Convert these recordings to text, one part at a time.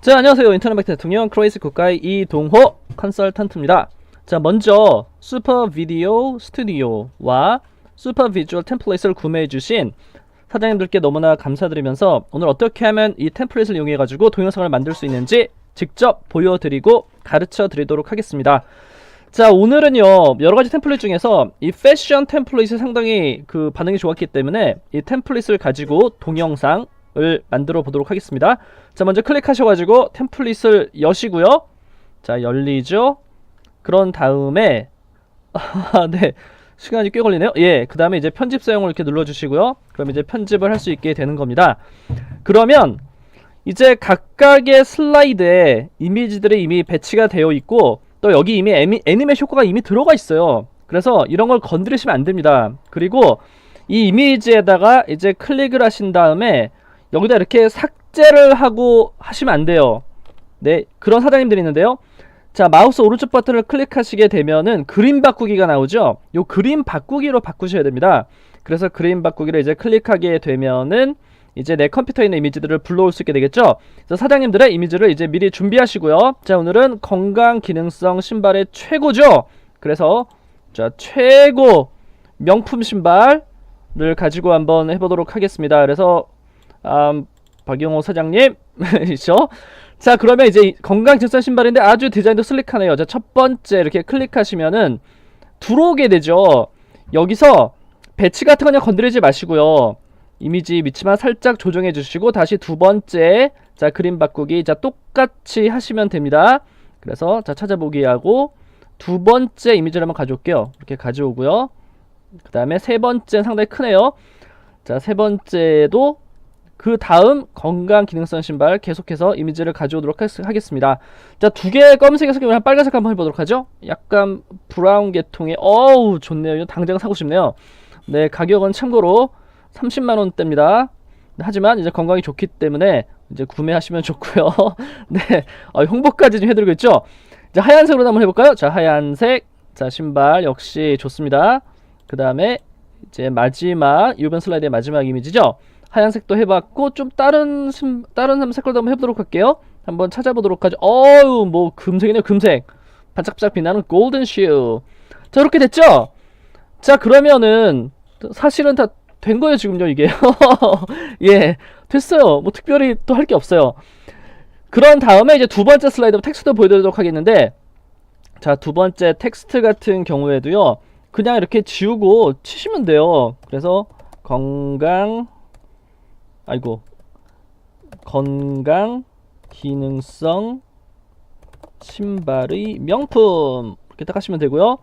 자 안녕하세요. 인터넷 마케팅 대통령 크로이스 국가의 이동호 컨설턴트입니다. 자 먼저 슈퍼 비디오 스튜디오와 슈퍼 비주얼 템플릿을 구매해 주신 사장님들께 너무나 감사드리면서 오늘 어떻게 하면 이 템플릿을 이용해 가지고 동영상을 만들 수 있는지 직접 보여드리고 가르쳐 드리도록 하겠습니다. 자 오늘은요 여러가지 템플릿 중에서 이 패션 템플릿이 상당히 그 반응이 좋았기 때문에 이 템플릿을 가지고 동영상 을 만들어 보도록 하겠습니다. 자 먼저 클릭하셔가지고 템플릿을 여시고요. 자 열리죠? 그런 다음에 아, 네. 시간이 꽤 걸리네요. 예 그 다음에 이제 편집 사용을 이렇게 눌러주시고요. 그럼 이제 편집을 할 수 있게 되는 겁니다. 그러면 이제 각각의 슬라이드에 이미지들이 이미 배치가 되어 있고 또 여기 이미 애니, 애니메이션 효과가 이미 들어가 있어요. 그래서 이런 걸 건드리시면 안 됩니다. 그리고 이 이미지에다가 이제 클릭을 하신 다음에 여기다 이렇게 삭제를 하고 하시면 안 돼요. 네 그런 사장님들이 있는데요. 자 마우스 오른쪽 버튼을 클릭하시게 되면은 그림 바꾸기가 나오죠? 요 그림 바꾸기로 바꾸셔야 됩니다. 그래서 그림 바꾸기를 이제 클릭하게 되면은 이제 내 컴퓨터에 있는 이미지들을 불러올 수 있게 되겠죠? 그래서 사장님들의 이미지를 이제 미리 준비하시고요. 자 오늘은 건강 기능성 신발의 최고죠? 그래서 자 최고 명품 신발을 가지고 한번 해보도록 하겠습니다. 그래서 음, 박영호 사장님 이죠? 자 그러면 이제 이 건강 기능성 신발인데 아주 디자인도 슬릭하네요. 자 첫 번째 이렇게 클릭하시면은 들어오게 되죠. 여기서 배치 같은 거 그냥 건드리지 마시고요. 이미지 위치만 살짝 조정해 주시고 다시 두 번째 자 그림 바꾸기 자 똑같이 하시면 됩니다. 그래서 자 찾아보기 하고 두 번째 이미지를 한번 가져올게요. 이렇게 가져오고요. 그 다음에 세 번째 상당히 크네요. 자 세 번째도 그 다음 건강 기능성 신발 계속해서 이미지를 가져오도록 하겠- 하겠습니다. 자 두개 검은색에서 그냥 빨간색 한번 해보도록 하죠. 약간 브라운 계통의 어우 좋네요. 당장 사고 싶네요. 네 가격은 참고로 30만 원대입니다. 하지만 이제 건강이 좋기 때문에 이제 구매하시면 좋고요. 네 어, 홍보까지 좀 해드리고 있죠? 자 하얀색으로 한번 해볼까요? 자 하얀색. 자 신발 역시 좋습니다. 그 다음에 이제 마지막 이번 슬라이드의 마지막 이미지죠 하얀색도 해봤고 좀 다른 심, 다른 색깔도 한번 해보도록 할게요. 한번 찾아보도록 하죠. 어유 뭐 금색이네요 금색. 반짝반짝 빛나는 골든 슈 자 이렇게 됐죠? 자 그러면은 사실은 다 된 거예요 지금요 이게. 예 됐어요. 뭐 특별히 또 할 게 없어요. 그런 다음에 이제 두 번째 슬라이드 텍스트 보여드리도록 하겠는데 자 두 번째 텍스트 같은 경우에도요 그냥 이렇게 지우고 치시면 돼요. 그래서 건강 아이고. 건강 기능성 신발의 명품. 이렇게 딱 하시면 되고요.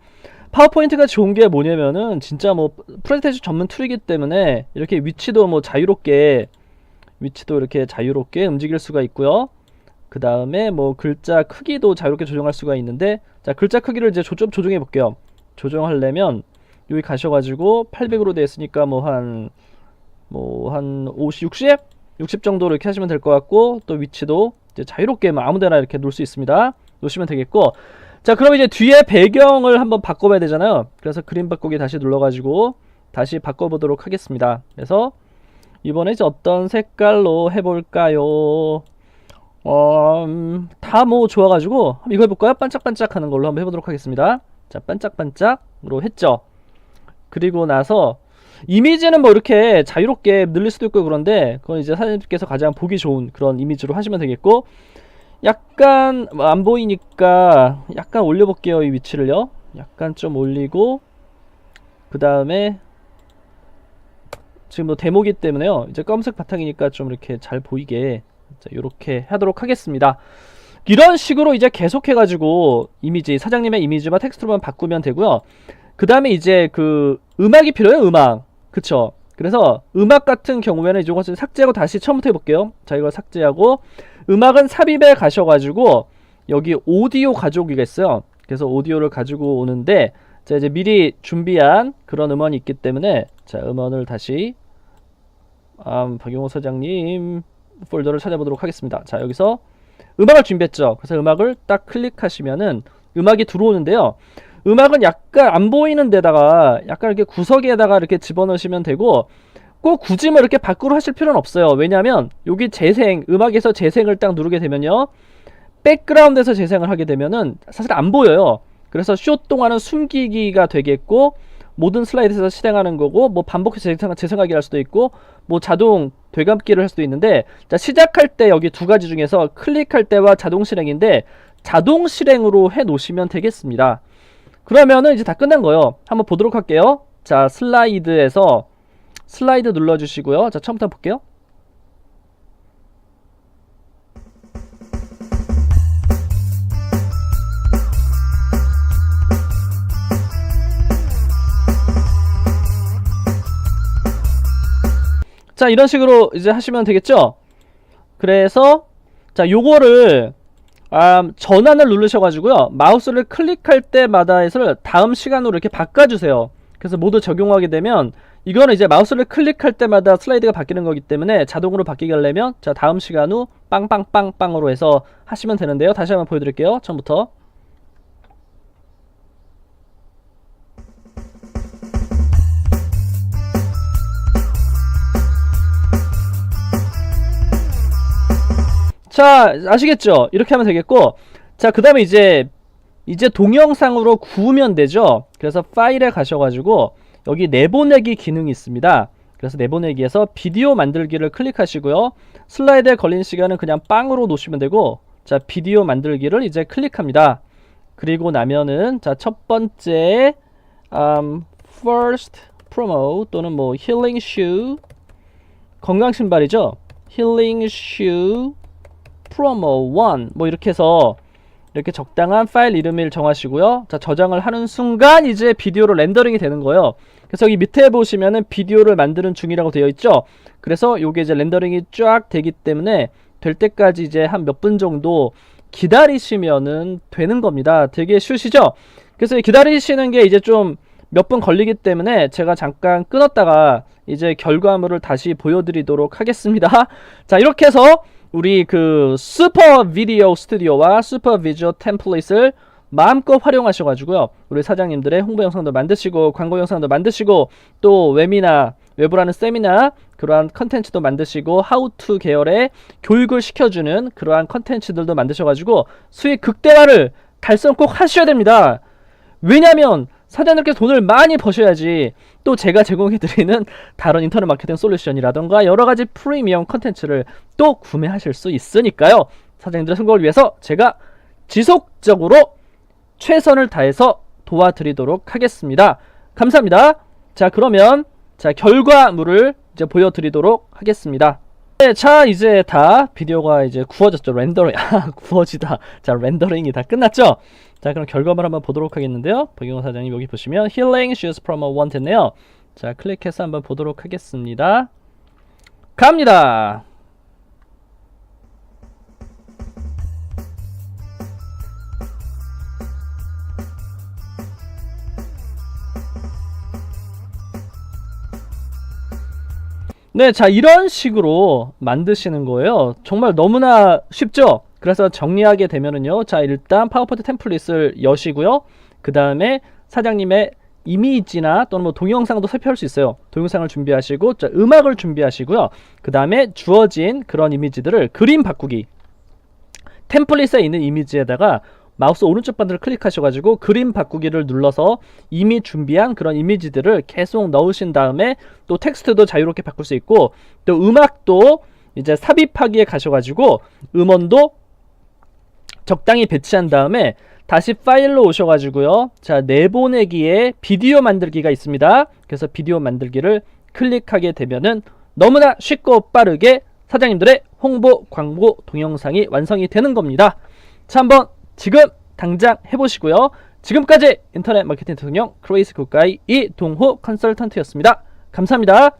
파워포인트가 좋은 게 뭐냐면은 진짜 뭐 프레젠테이션 전문 툴이기 때문에 이렇게 위치도 뭐 자유롭게 위치도 이렇게 자유롭게 움직일 수가 있고요. 그 다음에 뭐 글자 크기도 자유롭게 조정할 수가 있는데 자 글자 크기를 이제 조, 좀 조정해 볼게요. 조정하려면 여기 가셔가지고 800으로 되어 있으니까 뭐 한 뭐 한 50, 60? 60 정도로 이렇게 하시면 될 것 같고 또 위치도 이제 자유롭게 뭐 아무데나 이렇게 놓을 수 있습니다. 놓으시면 되겠고. 자 그럼 이제 뒤에 배경을 한번 바꿔봐야 되잖아요. 그래서 그림 바꾸기 다시 눌러가지고 다시 바꿔보도록 하겠습니다. 그래서 이번에 이제 어떤 색깔로 해볼까요? 어, 음, 다뭐 좋아가지고 이거 해볼까요? 반짝반짝 하는 걸로 한번 해보도록 하겠습니다. 자 반짝반짝으로 했죠? 그리고 나서 이미지는 뭐 이렇게 자유롭게 늘릴 수도 있고 그런데 그건 이제 사장님께서 가장 보기 좋은 그런 이미지로 하시면 되겠고 약간 뭐안 보이니까 약간 올려볼게요 이 위치를요. 약간 좀 올리고 그 다음에 지금 뭐 데모기 때문에요. 이제 검은색 바탕이니까 좀 이렇게 잘 보이게 자, 이렇게 하도록 하겠습니다. 이런 식으로 이제 계속 해가지고 이미지 사장님의 이미지만 텍스트로만 바꾸면 되고요. 그 다음에 이제 그 음악이 필요해요 음악 그쵸. 그래서 음악 같은 경우에는 이것을 삭제하고 다시 처음부터 해볼게요. 자 이걸 삭제하고 음악은 삽입에 가셔가지고 여기 오디오 가져오기가 있어요. 그래서 오디오를 가지고 오는데 자 이제 미리 준비한 그런 음원이 있기 때문에 자 음원을 다시 아, 박용호 사장님 폴더를 찾아보도록 하겠습니다. 자 여기서 음악을 준비했죠. 그래서 음악을 딱 클릭하시면은 음악이 들어오는데요 음악은 약간 안 보이는 데다가 약간 이렇게 구석에다가 이렇게 집어넣으시면 되고 꼭 굳이 뭐 이렇게 밖으로 하실 필요는 없어요. 왜냐하면 여기 재생 음악에서 재생을 딱 누르게 되면요. 백그라운드에서 재생을 하게 되면은 사실 안 보여요. 그래서 쇼 동안은 숨기기가 되겠고 모든 슬라이드에서 실행하는 거고 뭐 반복해서 재생, 재생하기 할 수도 있고 뭐 자동 되감기를 할 수도 있는데 자 시작할 때 여기 두 가지 중에서 클릭할 때와 자동 실행인데 자동 실행으로 해 놓으시면 되겠습니다. 그러면은 이제 다 끝난 거예요. 한번 보도록 할게요. 자 슬라이드에서 슬라이드 눌러주시고요. 자 처음부터 볼게요. 자 이런 식으로 이제 하시면 되겠죠 그래서 자 요거를 아, 전환을 누르셔가지고요. 마우스를 클릭할 때마다 해서 다음 시간으로 이렇게 바꿔주세요. 그래서 모두 적용하게 되면 이거는 이제 마우스를 클릭할 때마다 슬라이드가 바뀌는 거기 때문에 자동으로 바뀌게 하려면 자 다음 시간 후 빵빵빵빵으로 해서 하시면 되는데요. 다시 한번 보여드릴게요. 처음부터 자 아시겠죠? 이렇게 하면 되겠고 자 그 다음에 이제 이제 동영상으로 구우면 되죠? 그래서 파일에 가셔가지고 여기 내보내기 기능이 있습니다. 그래서 내보내기에서 비디오 만들기를 클릭하시고요. 슬라이드에 걸린 시간은 그냥 빵으로 놓으시면 되고 자 비디오 만들기를 이제 클릭합니다. 그리고 나면은 자 첫 번째 um, first promo 또는 뭐 healing shoe 건강 신발이죠 shoe promo 1뭐 이렇게 해서 이렇게 적당한 파일 이름을 정하시고요. 자, 저장을 하는 순간 이제 비디오로 렌더링이 되는 거예요. 그래서 여기 밑에 보시면은 비디오를 만드는 중이라고 되어 있죠. 그래서 요게 이제 렌더링이 쫙 되기 때문에 될 때까지 이제 한 몇 분 정도 기다리시면은 되는 겁니다. 되게 쉬우시죠? 그래서 이 기다리시는 게 이제 좀 몇 분 걸리기 때문에 제가 잠깐 끊었다가 이제 결과물을 다시 보여드리도록 하겠습니다. 자, 이렇게 해서 우리 그 슈퍼 비디오 스튜디오와 슈퍼 비주얼 템플릿을 마음껏 활용하셔가지고요. 우리 사장님들의 홍보 영상도 만드시고 광고 영상도 만드시고 또 웹이나 외부라는 세미나 그러한 컨텐츠도 만드시고 하우투 계열의 교육을 시켜주는 그러한 컨텐츠들도 만드셔가지고 수익 극대화를 달성 꼭 하셔야 됩니다. 왜냐면 사장님께서 돈을 많이 버셔야지 또 제가 제공해드리는 다른 인터넷 마케팅 솔루션이라던가 여러가지 프리미엄 컨텐츠를 또 구매하실 수 있으니까요. 사장님들의 성공을 위해서 제가 지속적으로 최선을 다해서 도와드리도록 하겠습니다. 감사합니다. 자 그러면 자 결과물을 이제 보여드리도록 하겠습니다 네, 자 이제 다 비디오가 이제 구워졌죠. 렌더링. 아 구워지다. 자 렌더링이 다 끝났죠? 자 그럼 결과물 한번 보도록 하겠는데요. 박영호 사장님 여기 보시면 Shoes Promo Want 했네요. 자 클릭해서 한번 보도록 하겠습니다. 갑니다 네, 자 이런 식으로 만드시는 거예요. 정말 너무나 쉽죠? 그래서 정리하게 되면은요. 자, 일단 파워포인트 템플릿을 여시고요. 그 다음에 사장님의 이미지나 또는 뭐 동영상도 살펴볼 수 있어요. 동영상을 준비하시고, 자, 음악을 준비하시고요. 그 다음에 주어진 그런 이미지들을 그림 바꾸기. 템플릿에 있는 이미지에다가 마우스 오른쪽 바늘을 클릭하셔가지고 그림 바꾸기를 눌러서 이미 준비한 그런 이미지들을 계속 넣으신 다음에 또 텍스트도 자유롭게 바꿀 수 있고 또 음악도 이제 삽입하기에 가셔가지고 음원도 적당히 배치한 다음에 다시 파일로 오셔가지고요. 자, 내보내기에 비디오 만들기가 있습니다. 그래서 비디오 만들기를 클릭하게 되면은 너무나 쉽고 빠르게 사장님들의 홍보 광고 동영상이 완성이 되는 겁니다. 자, 한번 지금 당장 해보시고요. 지금까지 인터넷 마케팅 대통령 크레이스 국가의 이동호 컨설턴트였습니다. 감사합니다.